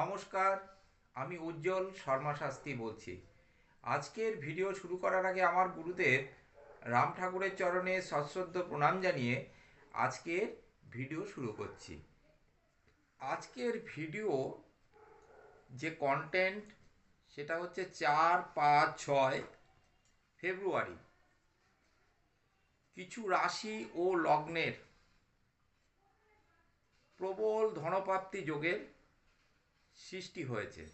নমস্কার, আমি উজ্জ্বল শর্মা শাস্ত্রী বলছি। আজকের ভিডিও শুরু করার আগে আমার গুরুদেব রাম ঠাকুরের চরণে সশ্রদ্ধ প্রণাম জানিয়ে আজকের ভিডিও শুরু করছি। আজকের ভিডিও যে কন্টেন্ট সেটা হচ্ছে চার পাঁচ ছয় ফেব্রুয়ারি। কিছু রাশি ও লগ্নের প্রবল ধনপ্রাপ্তি যোগের সৃষ্টি হয়েছে।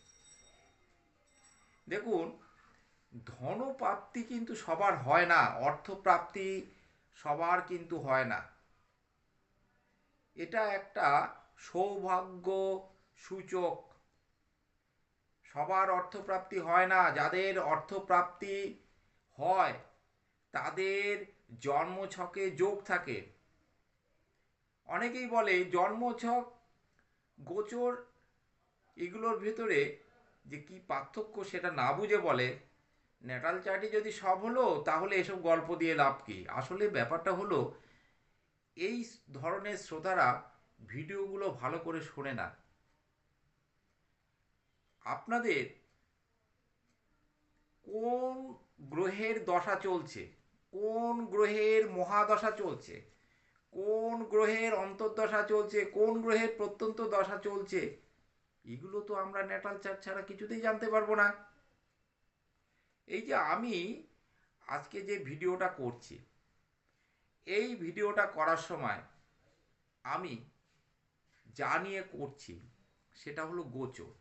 দেখুন, ধনপ্রাপ্তি কিন্তু সবার হয় না, অর্থপ্রাপ্তি সবার কিন্তু হয় না। এটা একটা সৌভাগ্য সূচক। সবার অর্থপ্রাপ্তি হয় না, যাদের অর্থপ্রাপ্তি হয়, তাদের জন্মছকে যোগ থাকে। অনেকেই বলে জন্মছক গোচর এগুলোর ভেতরে যে কি পার্থক্য সেটা না বুঝে বলে, ন্যাটাল চার্টই যদি সব হলো, তাহলে এসব গল্প দিয়ে লাভ কি? আসলে ব্যাপারটা হলো, এই ধরনের শ্রোতারা ভিডিওগুলো ভালো করে শোনে না। আপনাদের কোন গ্রহের দশা চলছে? কোন গ্রহের মহাদশা চলছে? কোন গ্রহের অন্তর্দশা চলছে? কোন গ্রহের প্রত্যন্ত দশা চলছে? এগুলো তো আমরা ন্যাটাল চার্ট ছাড়া কিছুতেই জানতে পারব না। এই যে আমি আজকে যে ভিডিওটা করছি, এই ভিডিওটা করার সময় আমি যা নিয়ে করছি সেটা হলো গোচর।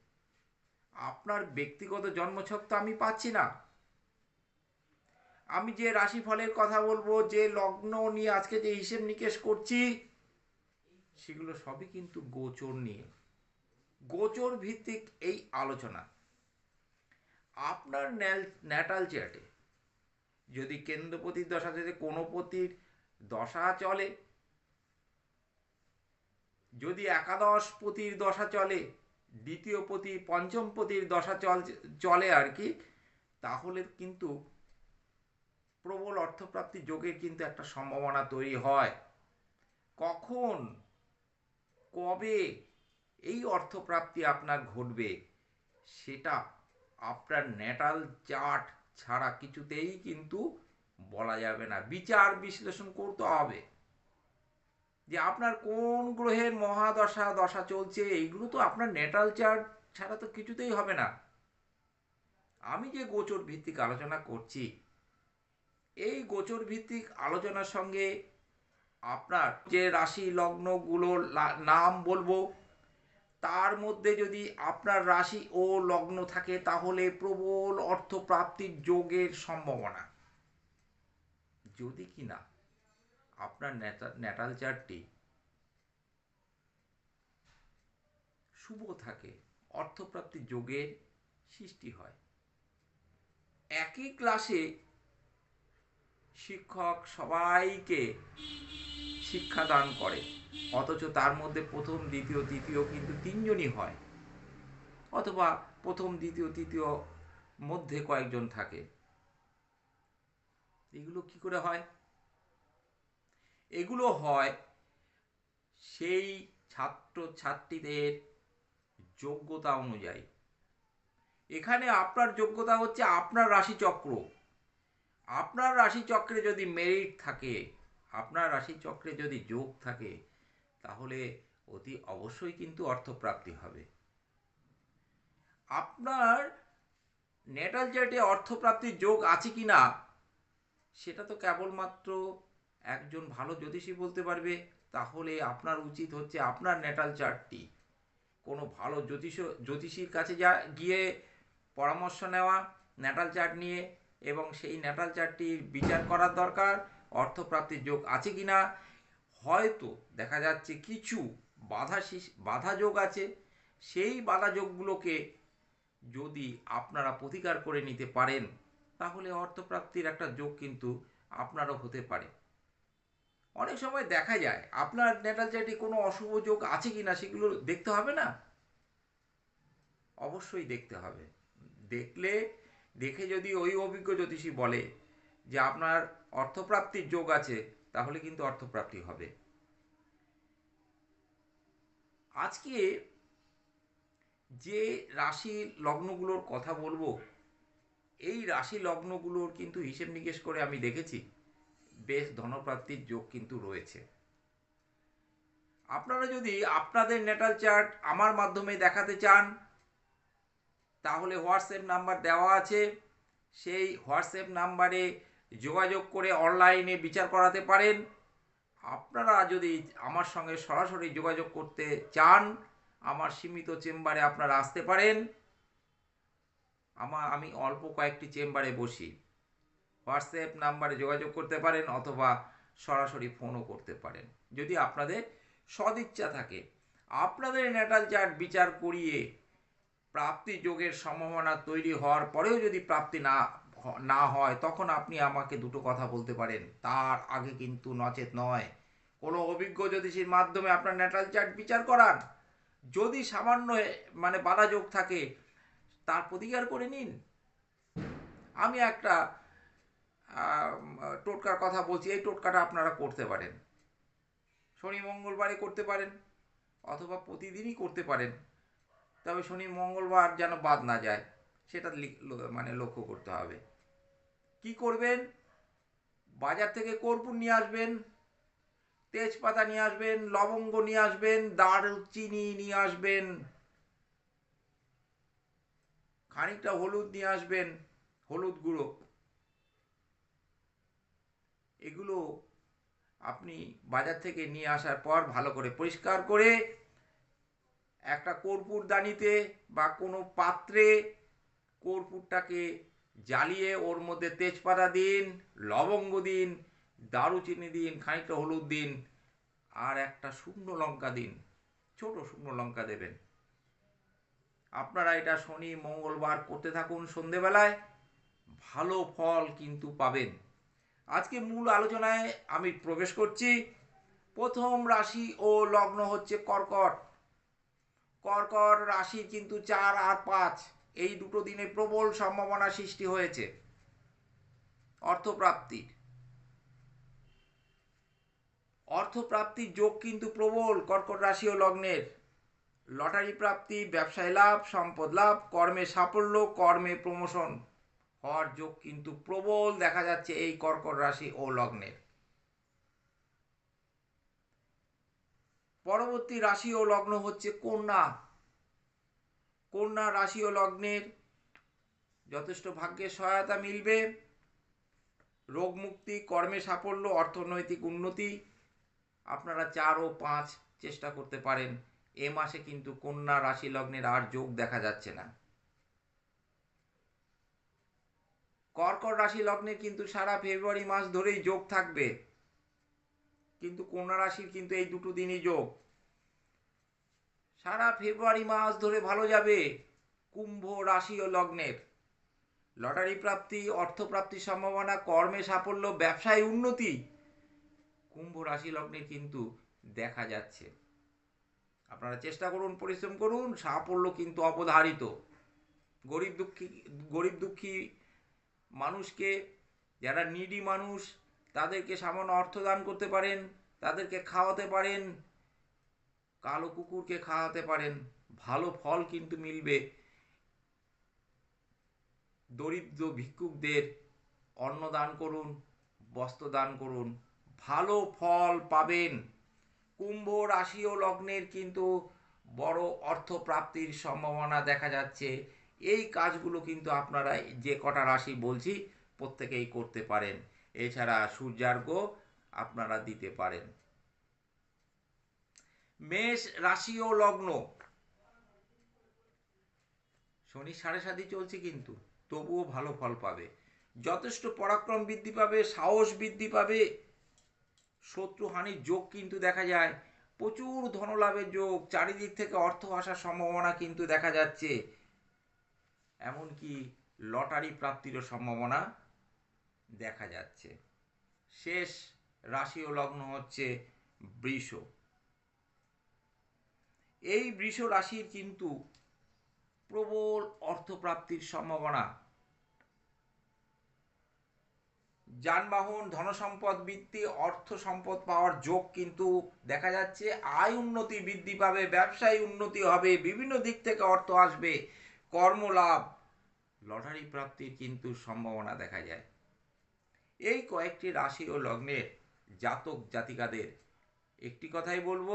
আপনার ব্যক্তিগত জন্মছক তো আমি পাচ্ছি না। আমি যে রাশিফলের কথা বলব, যে লগ্ন নিয়ে আজকে যে হিসেব নিকেশ করছি, সেগুলো সবই কিন্তু গোচর নিয়ে। গোচর ভিত্তিক এই আলোচনা। আপনার ন্যাটাল চ্যাটে যদি কেন্দ্রপতির দশা যদি কোনো পতির দশা চলে, যদি একাদশ পতির দশা চলে, দ্বিতীয় পতি পঞ্চম পতির দশা চল, চলে আর কি, তাহলে কিন্তু প্রবল অর্থপ্রাপ্তি যোগের কিন্তু একটা সম্ভাবনা তৈরি হয়। কখন? কবে? এই অর্থপ্রাপ্তি আপনার ঘটবে, সেটা আপনার ন্যাটাল চার্ট ছাড়া কিছুতেই কিন্তু বলা যাবে না। বিচার বিশ্লেষণ করতে হবে যে আপনার কোন গ্রহের মহাদশা, দশা চলছে, এইগুলো তো আপনার নেটাল চার্ট ছাড়া তো কিছুতেই হবে না। আমি যে গোচর ভিত্তিক আলোচনা করছি, এই গোচর ভিত্তিক আলোচনার সঙ্গে আপনার যে রাশি, লগ্নগুলোর নাম বলব তার মধ্যে যদি আপনার রাশি ও লগ্ন থাকে, তাহলে প্রবল অর্থপ্রাপ্তির যোগের সম্ভাবনা। যদি কি না আপনার ন্যাটাল চার্টটি শুভ থাকে অর্থপ্রাপ্তি যোগের সৃষ্টি হয়। একই ক্লাসে শিক্ষক সবাইকে শিক্ষাদান করে। অথচ তার মধ্যে প্রথম, দ্বিতীয়, তৃতীয় কিন্তু তিনজনই হয়। অথবা প্রথম, দ্বিতীয়, তৃতীয় মধ্যে কয়েকজন থাকে। এগুলো কি করে হয়? এগুলো হয় সেই ছাত্র ছাত্রীদের যোগ্যতা অনুযায়ী। এখানে আপনার যোগ্যতা হচ্ছে আপনার রাশিচক্র। আপনার রাশিচক্রে যদি মেরিট থাকে, আপনার রাশিচক্রে যদি যোগ থাকে তাহলে অতি অবশ্যই কিন্তু অর্থপ্রাপ্তি হবে। আপনার নেটাল চার্টে অর্থপ্রাপ্তির যোগ আছে কি না সেটা তো কেবলমাত্র একজন ভালো জ্যোতিষী বলতে পারবে, তাহলে আপনার উচিত হচ্ছে আপনার নেটাল চার্টটি কোনো ভালো জ্যোতিষ, জ্যোতিষীর কাছে যা, গিয়ে পরামর্শ নেওয়া, নেটাল চার্ট নিয়ে এবং সেই নেটাল চার্টটির বিচার করার দরকার, অর্থপ্রাপ্তির যোগ আছে কি না হয়তো দেখা যাচ্ছে কিছু বাধা বাধা যোগ আছে। সেই বাধা যোগগুলোকে যদি আপনারা প্রতিকার করে নিতে পারেন, তাহলে অর্থপ্রাপ্তির একটা যোগ কিন্তু আপনারও হতে পারে। অনেক সময় দেখা যায়, আপনার নেটাল চার্টে কোনো অশুভ যোগ আছে কি না সেগুলো দেখতে হবে না? অবশ্যই দেখতে হবে। দেখলে, দেখে যদি ওই অভিজ্ঞ জ্যোতিষী বলে যে আপনার অর্থপ্রাপ্তির যোগ আছে তাহলে কিন্তু অর্থপ্রাপ্তি হবে। আজকে যে রাশি লগ্নগুলোর কথা বলব, এই রাশি লগ্নগুলোর কিন্তু হিসেব নিকেশ করে আমি দেখেছি, বেশ ধনপ্রাপ্তির যোগ কিন্তু রয়েছে। আপনারা যদি আপনাদের নেটাল চার্ট আমার মাধ্যমে দেখাতে চান, তাহলে হোয়াটসঅ্যাপ নাম্বার দেওয়া আছে। সেই হোয়াটসঅ্যাপ নাম্বারে যোগাযোগ করে অনলাইনে বিচার করাতে পারেন। আপনারা যদি আমার সঙ্গে সরাসরি যোগাযোগ করতে চান, আমার সীমিত চেম্বারে আপনারা আসতে পারেন। আমার, আমি অল্প কয়েকটি চেম্বারে বসি। হোয়াটসঅ্যাপ নাম্বারে যোগাযোগ করতে পারেন অথবা সরাসরি ফোনও করতে পারেন। যদি আপনাদের সদিচ্ছা থাকে, আপনাদের নেটাল চার্ট বিচার করিয়ে প্রাপ্তি যোগের সম্ভাবনা তৈরি হওয়ার পরেও যদি প্রাপ্তি না না হয়, তখন আপনি আমাকে দুটো কথা বলতে পারেন। তার আগে কিন্তু নচেত নয়। কোনো অভিজ্ঞ জ্যোতিষীর মাধ্যমে আপনার ন্যাটাল চার্ট বিচার করান যদি সামান্য মানে বাধা যোগ থাকে, তার প্রতিকার করে নিন। আমি একটা টোটকার কথা বলছি, এই টোটকাটা আপনারা করতে পারেন। শনি মঙ্গলবারে করতে পারেন, অথবা প্রতিদিনই করতে পারেন। তবে শনি মঙ্গলবার যেন বাদ না যায়, সেটা মানে লক্ষ্য করতে হবে। কি করবেন? বাজার থেকে কর্পূর নিয়ে আসবেন, তেজপাতা নিয়ে আসবেন, লবঙ্গ নিয়ে আসবেন, দারচিনি নিয়ে আসবেন, খানিকটা হলুদ নিয়ে আসবেন, হলুদ গুঁড়ো। এগুলো আপনি বাজার থেকে নিয়ে আসার পর ভালো করে পরিষ্কার করে একটা কর্পূর দানিতে বা কোনো পাত্রে কর্পূরটাকে জ্বালিয়ে ওর মধ্যে তেজপাতা দিন, লবঙ্গ দিন, দারুচিনি দিন, খানিকটা হলুদ দিন, আর একটা শুকনো লঙ্কা দিন। ছোট শুকনো লঙ্কা দেবেন। আপনারা এটা শনি, মঙ্গলবার করতে থাকুন সন্ধেবেলায়। ভালো ফল কিন্তু পাবেন। আজকে মূল আলোচনায় আমি প্রবেশ করছি। প্রথম রাশি ও লগ্ন হচ্ছে কর্কট। কর্কট রাশি কিন্তু চার আর পাঁচ। এই দুটো দিনে প্রবল সম্ভাবনা সৃষ্টি হয়েছে। অর্থপ্রাপ্তির। অর্থপ্রাপ্তির যোগ কিন্তু প্রবল কর্কট রাশি ও লগ্নের। লটারি প্রাপ্তি, ব্যবসায় লাভ, সম্পদ লাভ, কর্মে সাফল্য, কর্মে প্রমোশন হওয়ার যোগ কিন্তু প্রবল দেখা যাচ্ছে এই কর্কট রাশি ও লগ্নের। পরবর্তী রাশি ও লগ্ন হচ্ছে কন্যা। কন্যা রাশি ও লগ্নের যথেষ্ট ভাগ্যের সহায়তা মিলবে। রোগ মুক্তি কর্মে সাফল্য, অর্থনৈতিক উন্নতি আপনারা চার ও পাঁচ চেষ্টা করতে পারেন। এ মাসে কিন্তু কন্যা রাশি লগ্নের আর যোগ দেখা যাচ্ছে না। কর্কট রাশি লগ্নের কিন্তু সারা ফেব্রুয়ারি মাস ধরেই যোগ থাকবে। কিন্তু কন্যা রাশির কিন্তু এই দুটো দিনই যোগ। সারা ফেব্রুয়ারি মাস ধরে ভালো যাবে কুম্ভ রাশি ও লগ্নের। লটারি প্রাপ্তি অর্থপ্রাপ্তির সম্ভাবনা, কর্মে সাফল্য, ব্যবসায় উন্নতি, কুম্ভ রাশি লগ্নের কিন্তু দেখা যাচ্ছে। আপনারা চেষ্টা করুন, পরিশ্রম করুন, সাফল্য কিন্তু অবধারিত। গরিব দুঃখী গরিব দুঃখী মানুষকে, যারা নিডি মানুষ, তাদেরকে সামান্য অর্থ দান করতে পারেন, তাদেরকে খাওয়াতে পারেন কালো কুকুরকে খাওয়াতে পারেন। ভালো ফল কিন্তু মিলবে। দরিদ্র ভিক্ষুকদের অন্ন দান করুন বস্ত্র দান করুন। ভালো ফল পাবেন। কুম্ভ রাশি ও লগ্নের কিন্তু বড় অর্থ প্রাপ্তির সম্ভাবনা দেখা যাচ্ছে। এই কাজগুলো কিন্তু আপনারা যে কটা রাশি বলছি, প্রত্যেকেই করতে পারেন। এছাড়া সূর্যার্ঘ আপনারা দিতে পারেন। মেষ রাশি ও লগ্ন। শনি সাড়ে সাতই চলছে কিন্তু, তবুও ভালো ফল পাবে। যথেষ্ট পরাক্রম বৃদ্ধি পাবে, সাহস বৃদ্ধি পাবে। শত্রুহানির যোগ কিন্তু দেখা যায়। প্রচুর ধনলাভের যোগ, চারিদিক থেকে অর্থ আসার সম্ভাবনা কিন্তু দেখা যাচ্ছে। এমনকি লটারি প্রাপ্তিরও সম্ভাবনা দেখা যাচ্ছে। শেষ রাশি ও লগ্ন হচ্ছে বৃষ। এই বৃষ রাশির কিন্তু প্রবল অর্থপ্রাপ্তির সম্ভাবনা। যানবাহন, ধনসম্পদ বৃদ্ধি, অর্থ সম্পদ পাওয়ার যোগ কিন্তু দেখা যাচ্ছে। আয় উন্নতি বৃদ্ধি পাবে, ব্যবসায় উন্নতি হবে, বিভিন্ন দিক থেকে অর্থ আসবে, কর্মলাভ, লটারি প্রাপ্তির কিন্তু সম্ভাবনা দেখা যায়। এই কয়েকটি রাশি ও লগ্নের জাতক জাতিকাদের একটি কথাই বলব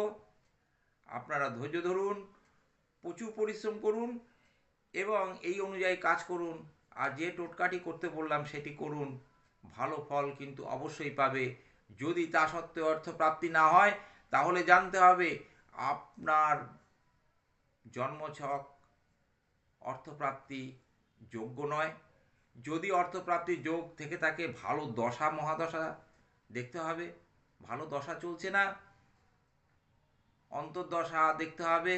আপনারা ধৈর্য ধরুন, প্রচুর পরিশ্রম করুন এবং এই অনুযায়ী কাজ করুন। আর যে টোটকাটি করতে বললাম সেটি করুন। ভালো ফল কিন্তু অবশ্যই পাবে। যদি তা সত্ত্বেও অর্থপ্রাপ্তি না হয়, তাহলে জানতে হবে আপনার জন্মছক অর্থপ্রাপ্তি যোগ্য নয়। যদি অর্থপ্রাপ্তির যোগ থেকে থাকে, ভালো দশা, মহাদশা দেখতে হবে। ভালো দশা চলছে না। অন্তর্দশা দেখতে হবে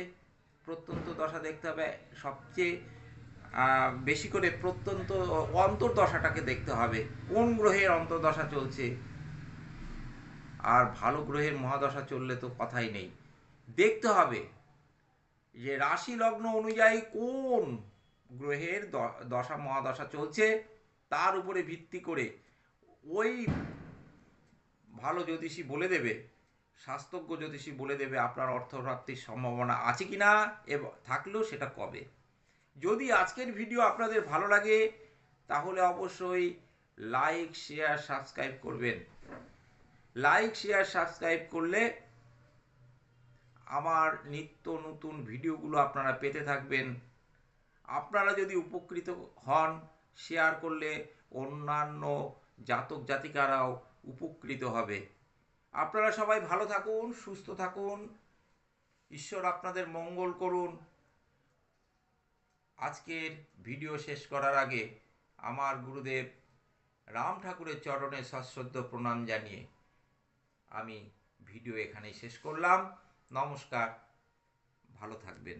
প্রত্যন্ত দশা দেখতে হবে, সবচেয়ে বেশি করে প্রত্যন্ত অন্তর্দশাটাকে দেখতে হবে। কোন গ্রহের অন্তর্দশা চলছে? আর ভালো গ্রহের মহাদশা চললে তো কথাই নেই। দেখতে হবে যে রাশি লগ্ন অনুযায়ী কোন গ্রহের দশা মহাদশা চলছে, তার উপরে ভিত্তি করে ওই ভালো জ্যোতিষী বলে দেবে স্বাস্থ্যজ্ঞ জ্যোতিষী বলে দেবে আপনার অর্থপ্রাপ্তির সম্ভাবনা আছে কি না এবং থাকলেও সেটা কবে। যদি আজকের ভিডিও আপনাদের ভালো লাগে, তাহলে অবশ্যই লাইক, শেয়ার, সাবস্ক্রাইব করবেন। লাইক, শেয়ার, সাবস্ক্রাইব করলে আমার নিত্য নতুন ভিডিওগুলো আপনারা পেতে থাকবেন। আপনারা যদি উপকৃত হন, শেয়ার করলে অন্যান্য জাতক জাতিকারাও উপকৃত হবে। আপনারা সবাই ভালো থাকুন, সুস্থ থাকুন। ঈশ্বর আপনাদের মঙ্গল করুন। আজকের ভিডিও শেষ করার আগে আমার গুরুদেব রাম ঠাকুরের চরণে সশ্রদ্ধ প্রণাম জানিয়ে আমি ভিডিও এখানেই শেষ করলাম। নমস্কার। ভালো থাকবেন।